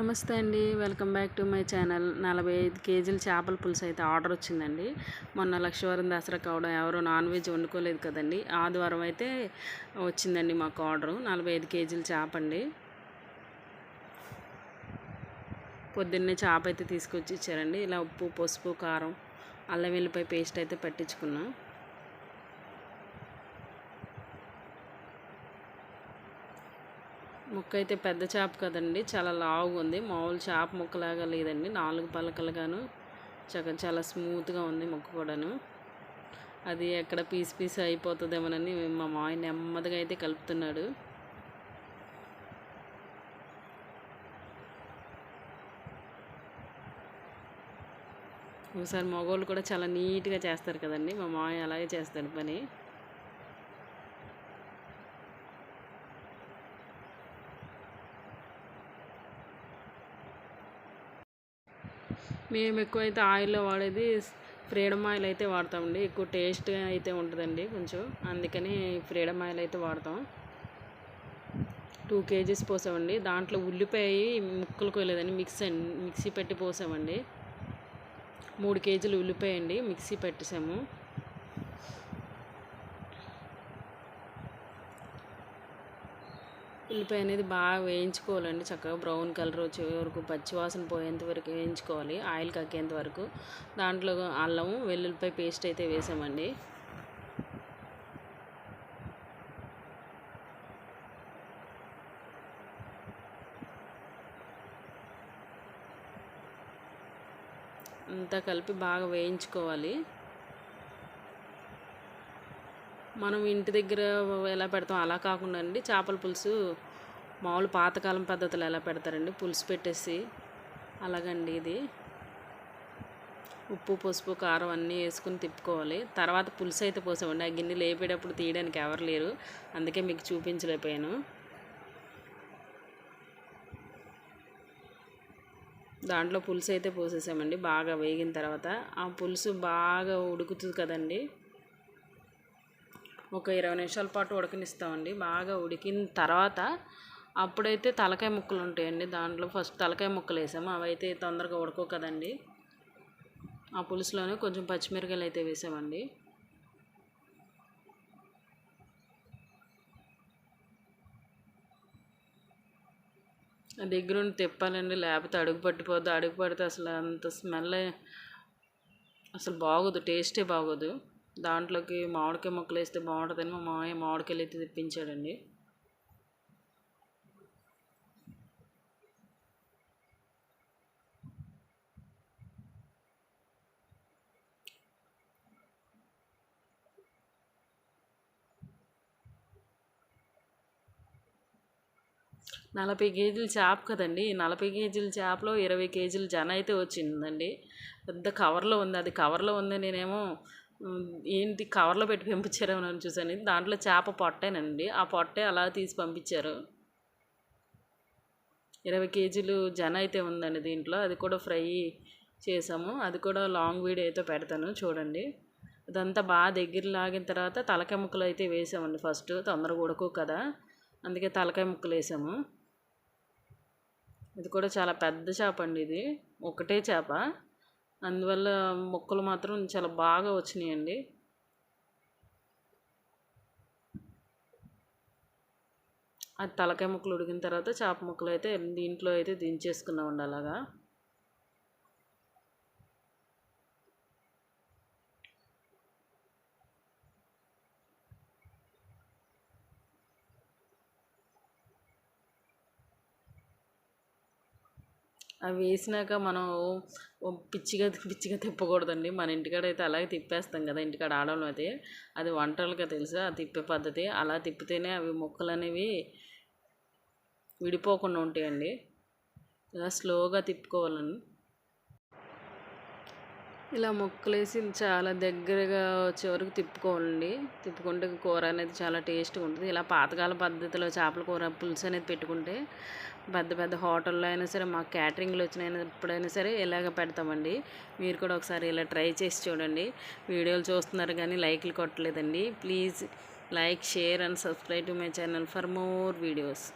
నమస్తే అండి. Welcome back to my channel. నలభై ఐదు కేజీల చేపల పులుసు అయితే ఆర్డర్ వచ్చిందండి. మొన్న లక్షవారం దసరా కావడం ఎవరు నాన్ వెజ్ వండుకోలేదు కదండి. ఆదివారం అయితే వచ్చిందండి మాకు ఆర్డరు. నలభై ఐదు కేజీల చేప అండి. పొద్దున్నే చేప అయితే తీసుకొచ్చి ఇచ్చారండి. ఇలా ఉప్పు పసుపు కారం అల్లం వెల్లిపాయ పేస్ట్ అయితే పట్టించుకున్నాం. ముక్క అయితే పెద్ద చేప కదండి చాలా లావుగా ఉంది మామూలు చేప ముక్కలాగా లేదండి నాలుగు పలకలుగాను. చక్క చాలా స్మూత్గా ఉంది ముక్క కూడాను. అది ఎక్కడ పీస్ పీస్ అయిపోతుందేమోనని మా మాయ నెమ్మదిగా అయితే కలుపుతున్నాడు. ఒకసారి మగవాళ్ళు కూడా చాలా నీట్గా చేస్తారు కదండి మా మాయ అలాగే చేస్తాడు పని. మేము ఎక్కువైతే ఆయిల్లో వాడేది ఫ్రీడమ్ ఆయిల్ అయితే వాడతామండి ఎక్కువ టేస్ట్ అయితే ఉంటుందండి కొంచెం. అందుకని ఫ్రీడమ్ ఆయిల్ అయితే వాడతాం. టూ కేజీస్ పోసామండి. దాంట్లో ఉల్లిపాయ ముక్కలు కోయలేదండి మిక్సీ మిక్సీ పెట్టి పోసామండి. మూడు కేజీలు ఉల్లిపాయ అండి. మిక్సీ పెట్టేసాము. ఉల్లిపాయ అనేది బాగా వేయించుకోవాలండి. చక్కగా బ్రౌన్ కలర్ వచ్చే వరకు పచ్చివాసన పోయేంత వరకు వేయించుకోవాలి. ఆయిల్ కక్కేంత వరకు. దాంట్లో అల్లం వెల్లుల్లిపాయ పేస్ట్ అయితే వేసామండి. అంతా కలిపి బాగా వేయించుకోవాలి. మనం ఇంటి దగ్గర ఎలా పెడతాం? అలా కాకుండా అండి చేపల పులుసు మామూలు పాతకాలం పద్ధతులు ఎలా పెడతారండి? పులుసు పెట్టేసి అలాగండి ఇది. ఉప్పు పసుపు కారం అన్నీ వేసుకుని తిప్పుకోవాలి. తర్వాత పులుసు అయితే పోసామండి. ఆ గిన్నె లేపేటప్పుడు తీయడానికి ఎవరు లేరు. అందుకే మీకు చూపించలేకపోయాను. దాంట్లో పులుసు అయితే పోసేసామండి. బాగా వేగిన తర్వాత ఆ పులుసు బాగా ఉడుకుతుంది కదండి. ఒక ఇరవై నిమిషాల పాటు ఉడకనిస్తామండి. బాగా ఉడికిన తర్వాత అప్పుడైతే తలకాయ ముక్కలు ఉంటాయండి. దాంట్లో ఫస్ట్ తలకాయ ముక్కలు వేసాము. అవైతే తొందరగా ఉడకవు కదండి ఆ పులుసులోనే కొంచెం పచ్చిమిరకాయలు అయితే వేసామండి. దగ్గరుండి తిప్పాలండి. లేకపోతే అడుగు పట్టిపోద్ది. అడుగు పడితే అసలు అంత స్మెల్ అసలు బాగోదు. టేస్టే బాగోదు. దాంట్లోకి మామిడికాయ ముక్కలు వేస్తే బాగుంటుందని మా మామయ్య మామిడికాయలు అయితే తెప్పించాడండి. నలభై కేజీల చేప కదండి నలభై కేజీల చేపలో ఇరవై కేజీల జన అయితే వచ్చిందండి. పెద్ద కవర్లో ఉంది అది కవర్లో ఉంది నేనేమో ఏంటి కవర్లో పెట్టి పంపించారేమో అని చూసాను. దాంట్లో చేప పొట్టేనండి. ఆ పొట్టే అలా తీసి పంపించారు. ఇరవై కేజీలు జన అయితే ఉందండి దీంట్లో. అది కూడా ఫ్రై చేసాము. అది కూడా లాంగ్ వీడియో అయితే పెడతాను. చూడండి. అదంతా బాగా దగ్గర లాగిన తర్వాత తలకాయ ముక్కలు అయితే వేసామండి ఫస్ట్. తొందరగా ఉడకు కదా. అందుకే తలకాయ ముక్కలు వేసాము. ఇది కూడా చాలా పెద్ద చేప అండి ఇది. ఒకటే చేప. అందువల్ల మొక్కలు మాత్రం చాలా బాగా వచ్చినాయండి. అది తలకాయ ముక్కలు ఉడికిన తర్వాత చేప ముక్కలు అయితే దీంట్లో అయితే దించేసుకున్నామండి అలాగా. అవి వేసినాక మనం పిచ్చిగా పిచ్చిగా తిప్పకూడదండి. మన ఇంటికాడ అయితే అలాగే తిప్పేస్తాం కదా ఇంటికాడ ఆడవాళ్ళం అయితే. అది వంటలుగా తెలుసు ఆ తిప్పే పద్ధతి. అలా తిప్పితేనే అవి మొక్కలు అనేవి విడిపోకుండా ఉంటాయండి. ఇలా స్లోగా తిప్పుకోవాలని ఇలా ముక్కలేసి చాలా దగ్గరగా వచ్చే వరకు తిప్పుకోవాలండి. తిప్పుకుంటే కూర అనేది చాలా టేస్ట్గా ఉంటుంది. ఇలా పాతకాల పద్ధతిలో చేపల కూర పులుసు అనేది పెట్టుకుంటే పెద్ద పెద్ద హోటల్లో అయినా సరే మాకు క్యాటరింగ్లు వచ్చిన ఎప్పుడైనా సరే ఇలాగ పెడతామండి. మీరు కూడా ఒకసారి ఇలా ట్రై చేసి చూడండి. వీడియోలు చూస్తున్నారు కానీ లైక్లు కొట్టలేదండి. Please like share and subscribe to my channel for more videos.